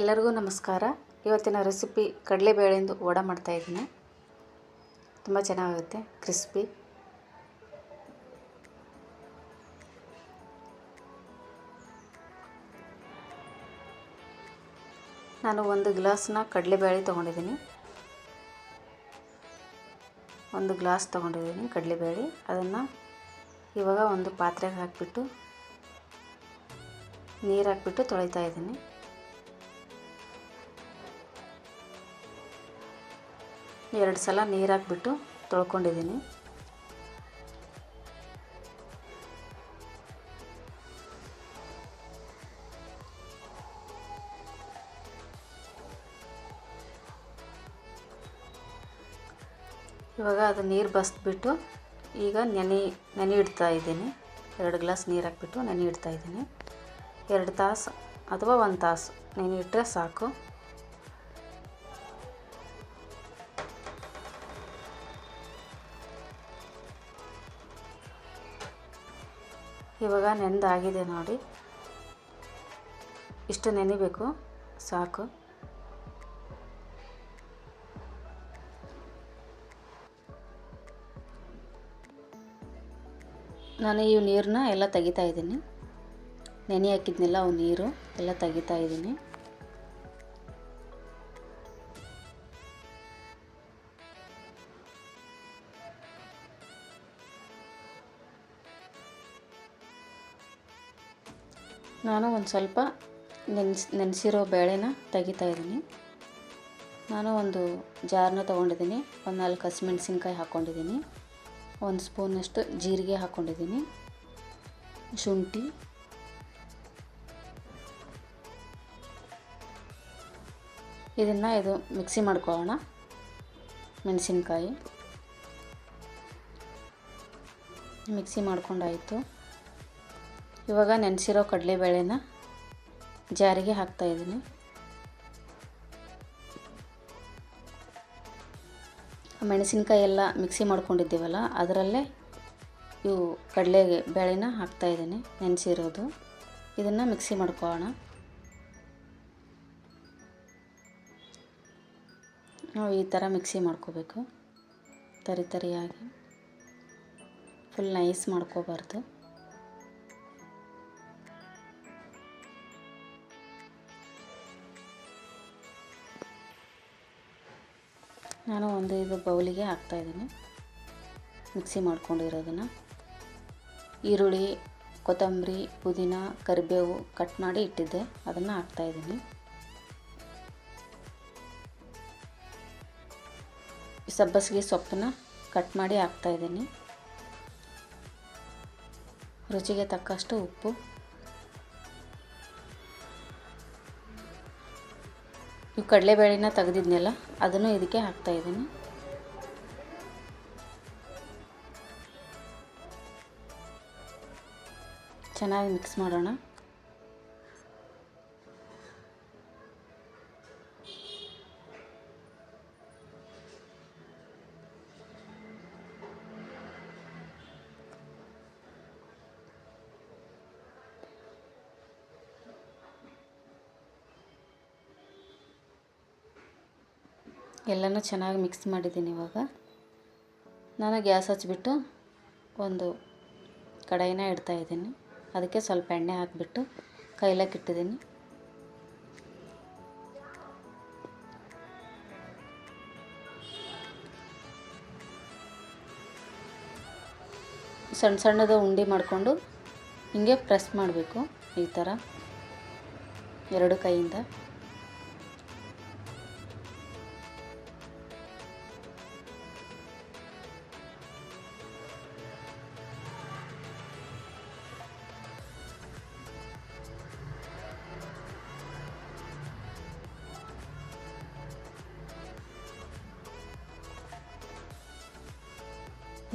ಎಲ್ಲರಿಗೂ ನಮಸ್ಕಾರ. ಇವತ್ತಿನ ರೆಸಿಪಿ ಕಡಲೆಬೇಳೆಂದು ವಡ ಮಾಡ್ತಾಯಿದ್ದೀನಿ ತುಂಬ ಚೆನ್ನಾಗುತ್ತೆ ಕ್ರಿಸ್ಪಿ. ನಾನು ಒಂದು ಗ್ಲಾಸ್ನ ಕಡಲೆಬೇಳೆ ತೊಗೊಂಡಿದ್ದೀನಿ. ಒಂದು ಗ್ಲಾಸ್ ತೊಗೊಂಡಿದ್ದೀನಿ ಕಡಲೆಬೇಳೆ. ಅದನ್ನು ಇವಾಗ ಒಂದು ಪಾತ್ರೆಗೆ ಹಾಕಿಬಿಟ್ಟು ನೀರು ಹಾಕ್ಬಿಟ್ಟು ತೊಳಿತಾ ಇದ್ದೀನಿ. ಎರಡು ಸಲ ನೀರು ಹಾಕ್ಬಿಟ್ಟು ತೊಳ್ಕೊಂಡಿದ್ದೀನಿ. ಇವಾಗ ಅದು ನೀರು ಬಸ್ದ್ಬಿಟ್ಟು ಈಗ ನೆನೆ ನೆನೆ ಇಡ್ತಾ ಇದ್ದೀನಿ. ಎರಡು ಗ್ಲಾಸ್ ನೀರು ಹಾಕ್ಬಿಟ್ಟು ನೆನೆ ಇಡ್ತಾ ಇದ್ದೀನಿ. ಎರಡು ತಾಸು ಅಥವಾ ಒಂದು ತಾಸು ನೆನೆ ಇಟ್ಟರೆ ಸಾಕು. ಇವಾಗ ನೆನೆದಾಗಿದೆ ನೋಡಿ. ಇಷ್ಟು ನೆನಿಬೇಕು, ಸಾಕು. ನಾನು ಈ ನೀರನ್ನ ಎಲ್ಲ ತೆಗಿತಾ ಇದ್ದೀನಿ. ನೆನೆ ಹಾಕಿದ್ನೆಲ್ಲ ಅವು ನೀರು ಎಲ್ಲ ತೆಗಿತಾ ಇದ್ದೀನಿ. ನಾನು ಒಂದು ಸ್ವಲ್ಪ ನೆನೆಸಿ, ನೆನೆಸಿರೋ ಬೇಳೆನ ತೆಗಿತಾ ಇದ್ದೀನಿ. ನಾನು ಒಂದು ಜಾರನ್ನ ತೊಗೊಂಡಿದ್ದೀನಿ. ಒಂದು ನಾಲ್ಕು ಹಸಿಮೆಣ್ಸಿನ್ಕಾಯಿ ಹಾಕ್ಕೊಂಡಿದ್ದೀನಿ ಒಂದು ಸ್ಪೂನಷ್ಟು ಜೀರಿಗೆ ಹಾಕ್ಕೊಂಡಿದ್ದೀನಿ ಶುಂಠಿ. ಇದನ್ನು ಇದು ಮಿಕ್ಸಿ ಮಾಡ್ಕೊಳ್ಳೋಣ. ಮೆಣಸಿನ್ಕಾಯಿ. ಮಿಕ್ಸಿ ಮಾಡ್ಕೊಂಡಾಯಿತು. ಇವಾಗ ನೆನೆಸಿರೋ ಕಡಲೆಬೇಳೆನ ಜಾರಿಗೆ ಹಾಕ್ತಾಯಿದ್ದೀನಿ ಮೆಣಸಿನ್ಕಾಯಿ ಎಲ್ಲ ಮಿಕ್ಸಿ ಮಾಡ್ಕೊಂಡಿದ್ದೀವಲ್ಲ, ಅದರಲ್ಲೇ ಇವು ಕಡಲೆ ಬೇಳೆನ ಹಾಕ್ತಾಯಿದ್ದೀನಿ ನೆನೆಸಿರೋದು. ಇದನ್ನು ಮಿಕ್ಸಿ ಮಾಡ್ಕೊಳ್ಳೋಣ. ನಾವು ಈ ಥರ ಮಿಕ್ಸಿ ಮಾಡ್ಕೋಬೇಕು. ತರಿ ತರಿಯಾಗಿ. ಫುಲ್ ನೈಸ್ ಮಾಡ್ಕೋಬಾರ್ದು. ನಾನು ಒಂದು ಇದು ಬೌಲಿಗೆ ಹಾಕ್ತಾಯಿದ್ದೀನಿ ಮಿಕ್ಸಿ ಮಾಡ್ಕೊಂಡಿರೋದನ್ನು. ಈರುಳ್ಳಿ, ಕೊತ್ತಂಬರಿ, ಪುದೀನ, ಕರಿಬೇವು ಕಟ್ ಮಾಡಿ ಇಟ್ಟಿದ್ದೆ. ಅದನ್ನು ಹಾಕ್ತಾಯಿದ್ದೀನಿ ಸಬ್ಬಸಿಗೆ ಸೊಪ್ಪನ್ನ ಕಟ್ ಮಾಡಿ ಹಾಕ್ತಾಯಿದ್ದೀನಿ ರುಚಿಗೆ ತಕ್ಕಷ್ಟು ಉಪ್ಪು. ಇವು ಕಡಲೆಬೇಳೆನ ತೆಗೆದಿದ್ನೆಲ್ಲ ಅದನ್ನು ಇದಕ್ಕೆ ಹಾಕ್ತಾಯಿದ್ದೀನಿ ಚೆನ್ನಾಗಿ ಮಿಕ್ಸ್ ಮಾಡೋಣ. ಎಲ್ಲನೂ ಚೆನ್ನಾಗಿ ಮಿಕ್ಸ್ ಮಾಡಿದ್ದೀನಿ ಇವಾಗ. ನಾನು ಗ್ಯಾಸ್ ಹಚ್ಚಿಬಿಟ್ಟು ಒಂದು ಕಡಾಯಿನ ಇಡ್ತಾಯಿದ್ದೀನಿ ಅದಕ್ಕೆ ಸ್ವಲ್ಪ ಎಣ್ಣೆ ಹಾಕಿಬಿಟ್ಟು ಕೈಲಕ್ಕೆ ಇಟ್ಟಿದ್ದೀನಿ. ಸಣ್ಣ ಸಣ್ಣದ ಉಂಡೆ ಮಾಡಿಕೊಂಡು ಹಿಂಗೆ ಪ್ರೆಸ್ ಮಾಡಬೇಕು ಈ ಥರ. ಎರಡು ಕೈಯಿಂದ.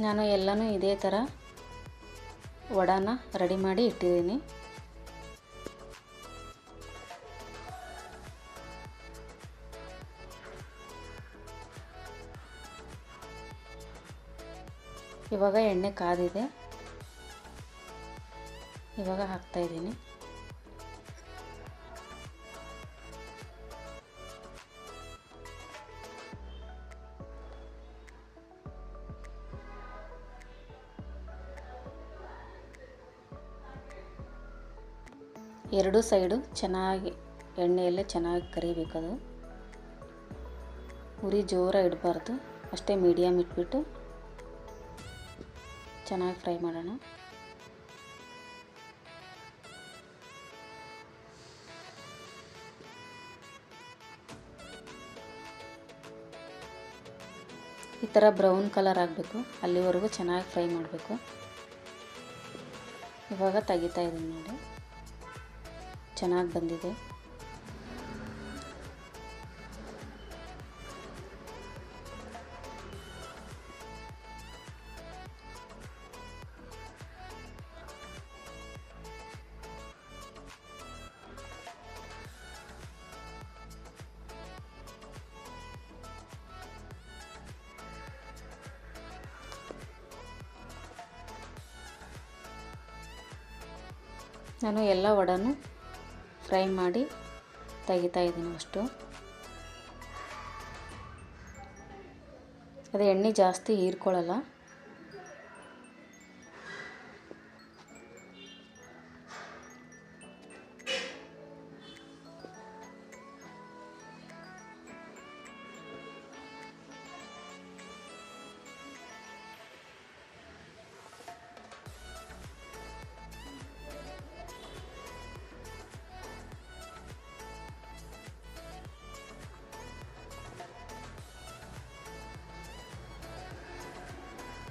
ನಾನು ಎಲ್ಲನೂ ಇದೇ ಥರ ವಡಾನ ರೆಡಿ ಮಾಡಿ ಇಟ್ಟಿದ್ದೀನಿ. ಇವಾಗ ಎಣ್ಣೆ ಕಾದಿದೆ. ಇವಾಗ ಹಾಕ್ತಾಯಿದ್ದೀನಿ ಎರಡೂ ಸೈಡು ಚೆನ್ನಾಗಿ ಎಣ್ಣೆಯಲ್ಲೇ ಚೆನ್ನಾಗಿ ಕರಿಬೇಕದು. ಉರಿ ಜೋರ ಇಡಬಾರ್ದು. ಅಷ್ಟೇ ಮೀಡಿಯಮ್ ಇಟ್ಬಿಟ್ಟು ಚೆನ್ನಾಗಿ ಫ್ರೈ ಮಾಡೋಣ. ಈ ಥರ ಬ್ರೌನ್ ಕಲರ್ ಆಗಬೇಕು. ಅಲ್ಲಿವರೆಗೂ ಚೆನ್ನಾಗಿ ಫ್ರೈ ಮಾಡಬೇಕು. ಇವಾಗ ತೆಗಿತಾ ಇದ್ದೀನಿ ನೋಡಿ. ಚೆನ್ನಾಗಿ ಬಂದಿದೆ. ನಾನು ಎಲ್ಲ ವಡನು ಫ್ರೈ ಮಾಡಿ ತೆಗಿತಾ ಇದ್ದೀನಿ ಅಷ್ಟು. ಅದು ಎಣ್ಣೆ ಜಾಸ್ತಿ ಹೀರ್ಕೊಳ್ಳಲ್ಲ.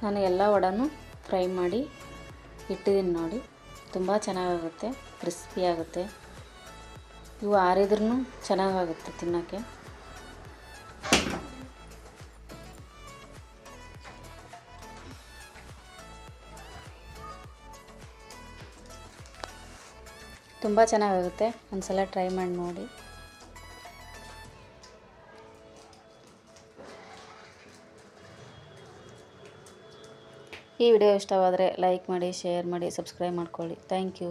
ನಾನು ಎಲ್ಲ ವಡನು ಫ್ರೈ ಮಾಡಿ ಇಟ್ಟಿದ್ದೀನಿ ನೋಡಿ. ತುಂಬ ಚೆನ್ನಾಗಾಗುತ್ತೆ, ಕ್ರಿಸ್ಪಿ ಆಗುತ್ತೆ. ಇವು ಆರಿದ್ರೂ ಚೆನ್ನಾಗಾಗುತ್ತೆ ತಿನ್ನೋಕ್ಕೆ. ತುಂಬ ಚೆನ್ನಾಗಾಗುತ್ತೆ. ಒಂದು ಸಲ ಟ್ರೈ ಮಾಡಿ ನೋಡಿ. ಈ ವಿಡಿಯೋ ಇಷ್ಟವಾದರೆ ಲೈಕ್ ಮಾಡಿ ಶೇರ್ ಮಾಡಿ ಸಬ್ಸ್ಕ್ರೈಬ್ ಮಾಡ್ಕೊಳ್ಳಿ. Thank you.